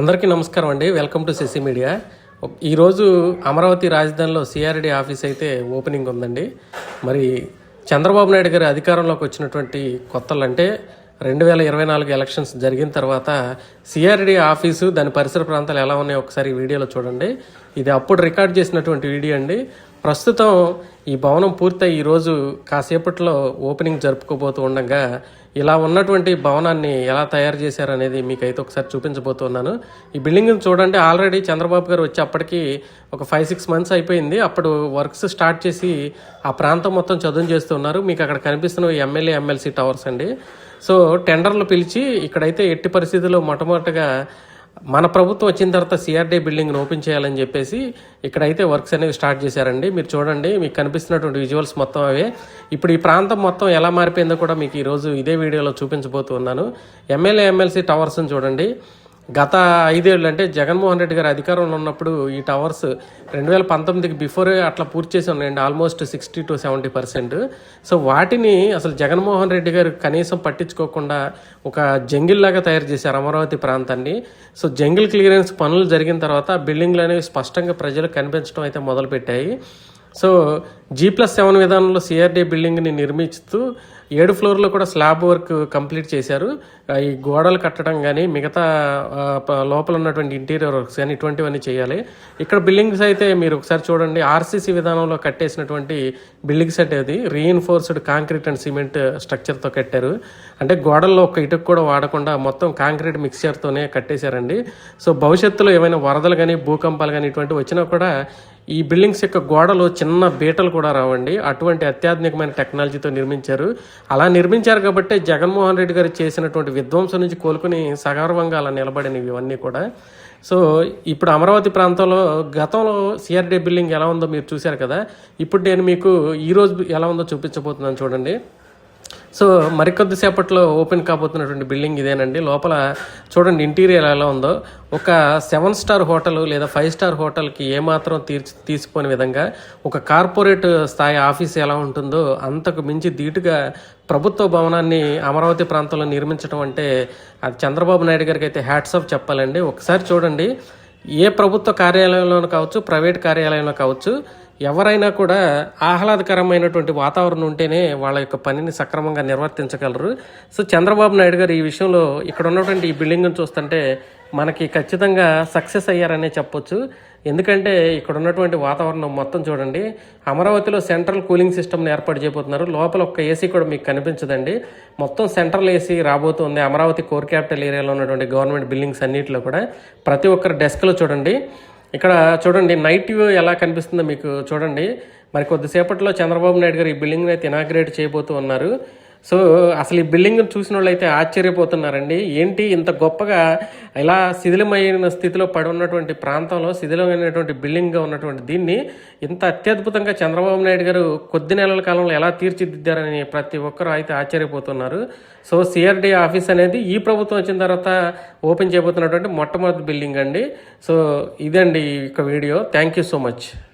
అందరికీ నమస్కారం అండి. వెల్కమ్ టు సిసి మీడియా ఈరోజు అమరావతి రాజధానిలో సిఆర్డి ఆఫీస్ అయితే ఓపెనింగ్ ఉందండి. మరి చంద్రబాబు నాయుడు గారి అధికారంలోకి వచ్చినటువంటి కొత్తలు అంటే రెండు వేల ఇరవై నాలుగు ఎలక్షన్స్ జరిగిన తర్వాత సిఆర్డి ఆఫీసు దాని పరిసర ప్రాంతాలు ఎలా ఉన్నాయో ఒకసారి వీడియోలో చూడండి. ఇది అప్పుడు రికార్డ్ చేసినటువంటి వీడియో అండి. ప్రస్తుతం ఈ భవనం పూర్తయి ఈరోజు కాసేపట్లో ఓపెనింగ్ జరుపుకోబోతూ ఉండగా ఇలా ఉన్నటువంటి భవనాన్ని ఎలా తయారు చేశారనేది మీకైతే ఒకసారి చూపించబోతున్నాను ఈ బిల్డింగ్ని చూడండి ఆల్రెడీ చంద్రబాబు గారు వచ్చి అప్పటికి ఒక ఫైవ్ సిక్స్ మంత్స్ అయిపోయింది. అప్పుడు వర్క్స్ స్టార్ట్ చేసి ఆ ప్రాంతం మొత్తం చదువు చేస్తున్నారు. మీకు అక్కడ కనిపిస్తున్న ఎమ్మెల్యే ఎమ్మెల్సీ టవర్స్ అండి. సో టెండర్లు పిలిచి ఇక్కడైతే ఎట్టి పరిస్థితుల్లో మొట్టమొదటిగా మన ప్రభుత్వం వచ్చిన తర్వాత సిఆర్డీ బిల్డింగ్ని ఓపెన్ చేయాలని చెప్పేసి ఇక్కడైతే వర్క్స్ అనేవి స్టార్ట్ చేశారండి. మీరు చూడండి మీకు కనిపిస్తున్నటువంటి విజువల్స్ మొత్తం అవే. ఇప్పుడు ఈ ప్రాంతం మొత్తం ఎలా మారిపోయిందో కూడా మీకు ఈరోజు ఇదే వీడియోలో చూపించబోతున్నాను ఎమ్మెల్యే ఎమ్మెల్సీ టవర్స్ని చూడండి. గత ఐదేళ్ళు అంటే జగన్మోహన్ రెడ్డి గారు అధికారంలో ఉన్నప్పుడు ఈ టవర్స్ రెండు వేల పంతొమ్మిదికి బిఫోరే అట్లా పూర్తి చేసి ఉన్నాయండి almost sixty to seventy percent so వాటిని అసలు జగన్మోహన్ రెడ్డి గారు కనీసం పట్టించుకోకుండా ఒక జంగిల్ లాగా తయారు చేశారు అమరావతి ప్రాంతాన్ని. సో జంగిల్ క్లియరెన్స్ పనులు జరిగిన తర్వాత బిల్డింగ్లు అనేవి స్పష్టంగా ప్రజలకు కనిపించడం అయితే మొదలుపెట్టాయి. సో జీ ప్లస్ సెవెన్ విధానంలో సిఆర్డీ బిల్డింగ్ని నిర్మిస్తూ ఏడు ఫ్లోర్లో కూడా స్లాబ్ వర్క్ కంప్లీట్ చేశారు. ఈ గోడలు కట్టడం కానీ మిగతా లోపల ఉన్నటువంటి ఇంటీరియర్ వర్క్స్ కానీ ఇటువంటివన్నీ చేయాలి. ఇక్కడ బిల్డింగ్స్ అయితే మీరు ఒకసారి చూడండి. ఆర్సీసీ విధానంలో కట్టేసినటువంటి బిల్డింగ్స్ అంటే అది రీఎన్ఫోర్స్డ్ కాంక్రీట్ అండ్ సిమెంట్ స్ట్రక్చర్తో కట్టారు. అంటే గోడల్లో ఒక ఇటుకు కూడా వాడకుండా మొత్తం కాంక్రీట్ మిక్స్చర్తోనే కట్టేశారండి. సో భవిష్యత్తులో ఏమైనా వరదలు కానీ భూకంపాలు కానీ ఇటువంటివి వచ్చినా కూడా ఈ బిల్డింగ్స్ యొక్క గోడలు చిన్న బీటలు కూడా రావండి. అటువంటి అత్యాధునికమైన టెక్నాలజీతో నిర్మించారు. అలా నిర్మించారు కాబట్టి జగన్మోహన్ రెడ్డి గారు చేసినటువంటి విధ్వంసం నుంచి కోలుకుని సగర్వంగా అలా నిలబడినవి ఇవన్నీ కూడా. సో ఇప్పుడు అమరావతి ప్రాంతంలో గతంలో సిఆర్డీ బిల్డింగ్ ఎలా ఉందో మీరు చూశారు కదా. ఇప్పుడు నేను మీకు ఈరోజు ఎలా ఉందో చూపించబోతున్నాను చూడండి. సో మరికొద్దిసేపట్లో ఓపెన్ కాబోతున్నటువంటి బిల్డింగ్ ఇదేనండి. లోపల చూడండి ఇంటీరియర్ ఎలా ఉందో. ఒక సెవెన్ స్టార్ హోటల్ లేదా ఫైవ్ స్టార్ హోటల్కి ఏమాత్రం తీర్చి తీసిపోని విధంగా ఒక కార్పొరేట్ స్థాయి ఆఫీస్ ఎలా ఉంటుందో అంతకు మించి ధీటుగా ప్రభుత్వ భవనాన్ని అమరావతి ప్రాంతంలో నిర్మించడం అంటే అది చంద్రబాబు నాయుడు గారికి అయితే హ్యాట్స్ ఆఫ్ చెప్పాలండి. ఒకసారి చూడండి ఏ ప్రభుత్వ కార్యాలయంలోనూ కావచ్చు ప్రైవేట్ కార్యాలయంలో కావచ్చు ఎవరైనా కూడా ఆహ్లాదకరమైనటువంటి వాతావరణం ఉంటేనే వాళ్ళ యొక్క పనిని సక్రమంగా నిర్వర్తించగలరు. సో చంద్రబాబు నాయుడు గారు ఈ విషయంలో ఇక్కడ ఉన్నటువంటి ఈ బిల్డింగ్ను చూస్తుంటే మనకి ఖచ్చితంగా సక్సెస్ అయ్యారనే చెప్పొచ్చు. ఎందుకంటే ఇక్కడ ఉన్నటువంటి వాతావరణం మొత్తం చూడండి అమరావతిలో సెంట్రల్ కూలింగ్ సిస్టమ్ని ఏర్పాటు చేయబోతున్నారు. లోపల ఒక్క ఏసీ కూడా మీకు కనిపించదండి. మొత్తం సెంట్రల్ ఏసీ రాబోతుంది. అమరావతి కోర్ క్యాపిటల్ ఏరియాలో ఉన్నటువంటి గవర్నమెంట్ బిల్డింగ్స్ అన్నింటిలో కూడా. ప్రతి ఒక్కరి డెస్క్లో చూడండి. ఇక్కడ చూడండి నైట్ వ్యూ ఎలా కనిపిస్తుందో మీకు చూడండి. మరి కొద్దిసేపట్లో చంద్రబాబు నాయుడు గారు ఈ బిల్డింగ్ని అయితే ఇనాగ్రేట్ చేయబోతూ ఉన్నారు. సో అసలు ఈ బిల్డింగ్ను చూసిన వాళ్ళు అయితే ఆశ్చర్యపోతున్నారండి. ఏంటి ఇంత గొప్పగా ఇలా శిథిలమైన స్థితిలో పడి ఉన్నటువంటి ప్రాంతంలో శిథిలమైనటువంటి బిల్డింగ్గా ఉన్నటువంటి దీన్ని ఇంత అత్యద్భుతంగా చంద్రబాబు నాయుడు గారు కొద్ది నెలల కాలంలో ఎలా తీర్చిదిద్దారని ప్రతి ఒక్కరూ అయితే ఆశ్చర్యపోతున్నారు. సో సిఆర్డి ఆఫీస్ అనేది ఈ ప్రభుత్వం వచ్చిన తర్వాత ఓపెన్ చేయబోతున్నటువంటి మొట్టమొదటి బిల్డింగ్ అండి. సో ఇదండి ఈ video. Thank you so much.